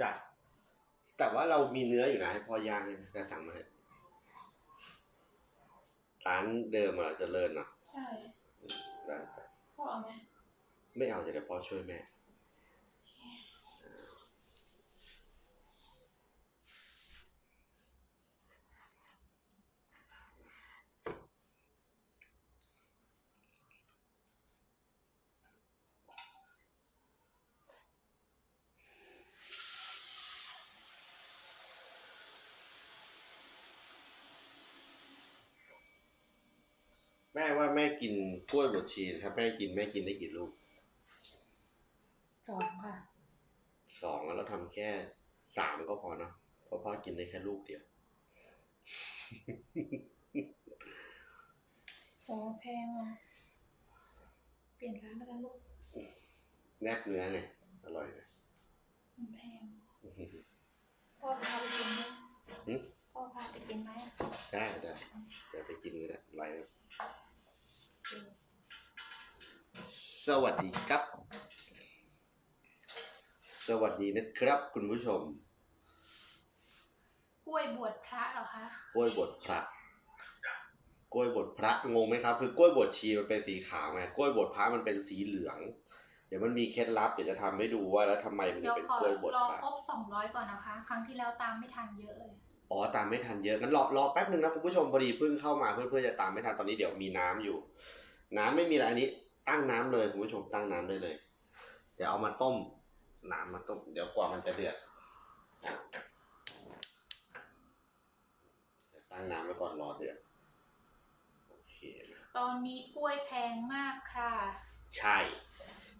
จ้ะแต่ว่าเรามีเนื้ออยู่นะให้พอย่างใช่ไหมแต่สั่งมาเถอะร้านเดิมอะเจะเลิศเนาะใช่ได้ได้พ่อเอาไหมไม่เอาจะเดี๋ยวพ่อช่วยแม่ แม่ว่าแม่กินกล้วยบดชีนะครับแม่กินแม่กินได้กี่ลูกสองค่ะ สองแล้วเราทำแค่สามก็พอเนาะเพราะพ่อกินได้แค่ลูกเดียว โอ้แพงอะเปลี่ยนร้านแล้วกันลูกแนบเนื้อไงอร่อยนะมันแพงพ่อพาไปกินไหมหึพ่อพาไปกินไหมได้ได้เดี๋ยวไปกินกันนะไรครับ สวัสดีครับ สวัสดีนะครับ คุณผู้ชม กล้วยบวชพระเหรอคะ กล้วยบดพระ กล้วยบดพระงงไหมครับ คือกล้วยบดชีมันเป็นสีขาวไง กล้วยบดพระมันเป็นสีเหลือง เดี๋ยวมันมีเคล็ดลับเดี๋ยวจะทำให้ดูว่าแล้วทำไมมันเดี๋จะยวเป็นขอกล้วยบดรอพระครบสองร้อยก่อนนะคะ ครั้งที่แล้วตามไม่ทันเยอะเลย อ๋อตามไม่ทันเยอะงั้นรอรอแป๊บนึงนะคุณผู้ชมพอดีเพิ่งเข้ามาเพื่อนเพื่อจะตามไม่ทันตอนนี้เดี๋ยวมีน้ำอยู่ น้ำไม่มีอะไรอันนี้ ตั้งน้ำเลยคุณผู้ชมตั้งน้ำได้เลย เดี๋ยวเอามาต้ม น้ำมาต้ม เดี๋ยวกว่ามันจะเดือดเดี๋ยวตั้งน้ำไว้ก่อนรอเดือดโอเคนะตอนนี้กล้วยแพงมากค่ะ ใช่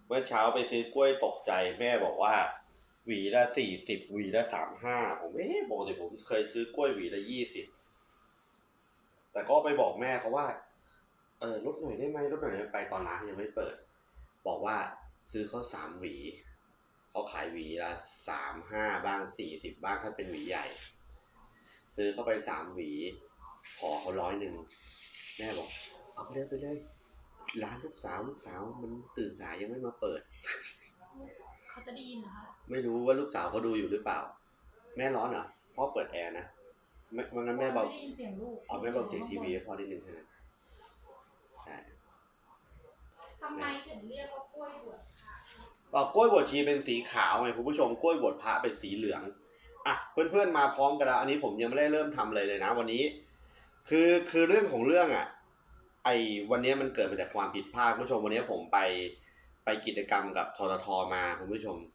เมื่อเช้าไปซื้อกล้วยตกใจแม่บอกว่า หวีละสี่สิบหวีละสามห้าผมเอ๊ะปกติผมเคยซื้อกล้วยหวีละยี่สิบแต่ก็ไปบอกแม่เขาว่า เออลดหน่อยได้ไหมลดหน่อยได้ไไปตอนร้านยังไม่เปิด บอกว่าซื้อเขาสามหวีเขาขายหวีละสามห้าบ้างสี่สิบบ้างถ้าเป็นหวีใหญ่ ซื้อเข้าไปสามหวี ขอเขาร้อยหนึ่งแม่บอก เอาไปเลยไปเลยร้านลูกสาวลูกสาวมันตื่นสายยังไม่มาเปิด เขาจะได้ยินเหรอคะไม่รู้ว่าลูกสาวเขาดูอยู่หรือเปล่า แม่ร้อนเหรอพ่อเปิดแอร์นะไม่วันนั้นแม่เบาไม่ได้ยินเสียงลูกเอาแม่เบาเสียงทีวีให้พ่อได้หนึ่งเท่านั้นใช่ทำไมถึงเรียกว่ากล้วยบวชพระบอกกล้วยบวชชีเป็นสีขาวไงคุณผู้ชมกล้วยบวชพระเป็นสีเหลืองอะเพื่อนๆมาพร้อมกันแล้วอันนี้ผมยังไม่ได้เริ่มทำเลยเลยนะ วันนี้ คือคือเรื่องของเรื่องอะ ไอ้วันนี้มันเกิดมาจากความผิดพลาดคุณผู้ชมวันนี้ผมไป ไปกิจกรรมกับทททมาคุณผู้ชม